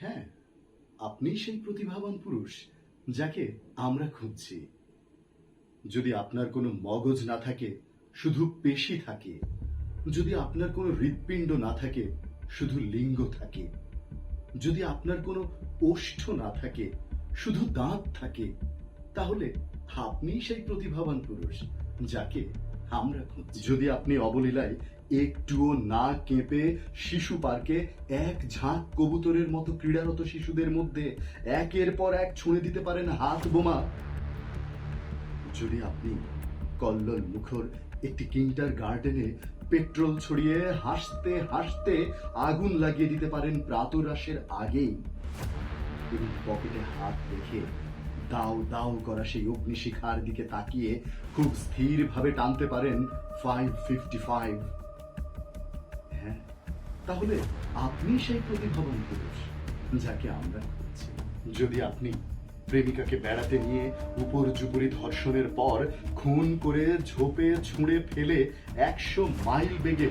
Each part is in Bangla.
হ্যাঁ আপনি সেই প্রতিভাবান পুরুষ যাকে আমরা খুঁজছি। যদি আপনার কোনো মগজ না থাকে, শুধু পেশি থাকে। যদি আপনার কোনো হৃৎপিণ্ড না থাকে, শুধু লিঙ্গ থাকে। যদি আপনার কোনো ওষ্ঠ না থাকে, শুধু দাঁত থাকে, তাহলে আপনি সেই প্রতিভাবান পুরুষ যাকে আমরা যদি আপনি অবলীলায় একটুও না কেঁপে শিশু পার্কে এক ঝাঁক কবুতরের মতো ক্রীড়ারত শিশুদের মধ্যে একের পর এক ছুঁড়ে দিতে পারেন হাত বোমা। যদি আপনি কল্লোল মুখর একটি কিন্টার গার্ডেনে পেট্রোল ছড়িয়ে হাসতে হাসতে আগুন লাগিয়ে দিতে পারেন প্রাতরাশের আগেই পকেটে হাত রেখে দাও দাও করা সেই অগ্নিশিখার দিকে তাকিয়ে খুব স্থিরভাবে টানতে পারেন ফাইভ ফিফটি ফাইভ হ্যাঁ তাহলে আপনি সেই প্রতিভাবান পুরুষ যাকে আমরা খুঁজছি যদি আপনি প্রেমিকাকে বেড়াতে নিয়ে উপর জুপুরি ধর্ষণের পর খুন করে ঝোপে ছুঁড়ে ফেলে একশো মাইল বেগে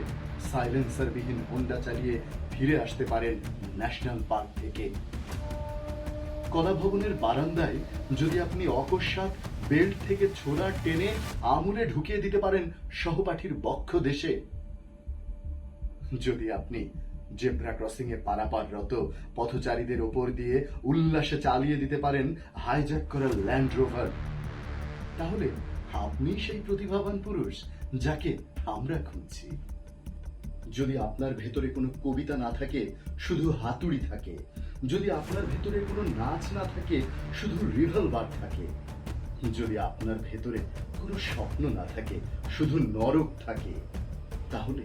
সাইলেন্সারবিহীন হোন্ডা চালিয়ে ফিরে আসতে পারেন ন্যাশনাল পার্ক থেকে। কলা ভবনের বারান্দায় যদি আপনি অকস্মাৎ বেল্ট থেকে ছোড়া টেনে আঙুলে ঢুকিয়ে দিতে পারেন সহপাঠীর বক্ষ দেশে। যদি আপনি জেব্রা ক্রসিং এ পারাপাররত পথচারীদের ওপর দিয়ে উল্লাসে চালিয়ে দিতে পারেন হাইজ্যাক করা ল্যান্ড রোভার, তাহলে আপনি সেই প্রতিভাবান পুরুষ যাকে আমরা খুঁজছি। যদি আপনার ভেতরে কোনো কবিতা না থাকে, শুধু হাতুড়ি থাকে যদি আপনার ভেতরে কোনো নাচ না থাকে, শুধু রিভলভার থাকে। যদি আপনার ভেতরে কোনো স্বপ্ন না থাকে, শুধু নরক থাকে, তাহলে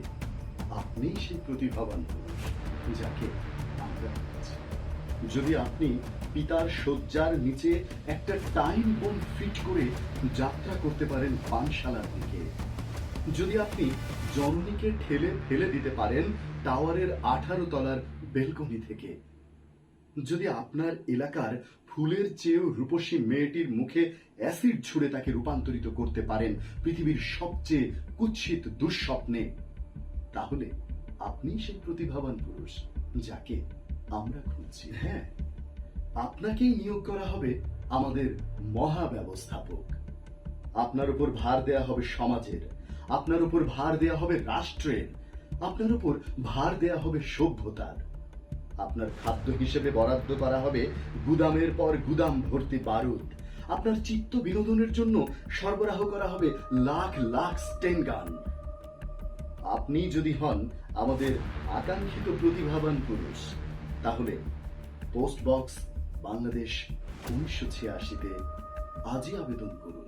আপনি সেই প্রতিভাবান যাকে আমরা যদি আপনি পিতার শয্যার নিচে একটা টাইম বোম ফিট করে যাত্রা করতে পারেন পানশালার দিকে। যদি আপনি জননীকে ঠেলে ফেলে দিতে পারেন টাওয়ারের আঠারো তলার বেলকনি থেকে যদি আপনার এলাকার ফুলের চেয়েও রূপসী মেয়েটির মুখে অ্যাসিড ছুঁড়ে তাকে রূপান্তরিত করতে পারেন পৃথিবীর সবচেয়ে কুৎসিত দুঃস্বপ্নে, তাহলে আপনি সেই প্রতিভাবান পুরুষ যাকে আমরা খুঁজছি। হ্যাঁ আপনাকেই নিয়োগ করা হবে আমাদের মহা ব্যবস্থাপক আপনার উপর ভার দেয়া হবে সমাজের, আপনার উপর ভার দেয়া হবে রাষ্ট্রের, আপনার উপর ভার দেয়া হবে সভ্যতার। আপনার খাদ্য হিসেবে বরাদ্দ করা হবে গুদামের পর গুদাম ভর্তি বারুদ। আপনার চিত্ত বিনোদনের জন্য সরবরাহ করা হবে লাখ লাখ স্টেন গান। আপনি যদি হন আমাদের আকাঙ্ক্ষিত প্রতিভাবান পুরুষ, তাহলে পোস্ট বক্স বাংলাদেশ উনিশশো ছিয়াশিতে আজই আবেদন করুন।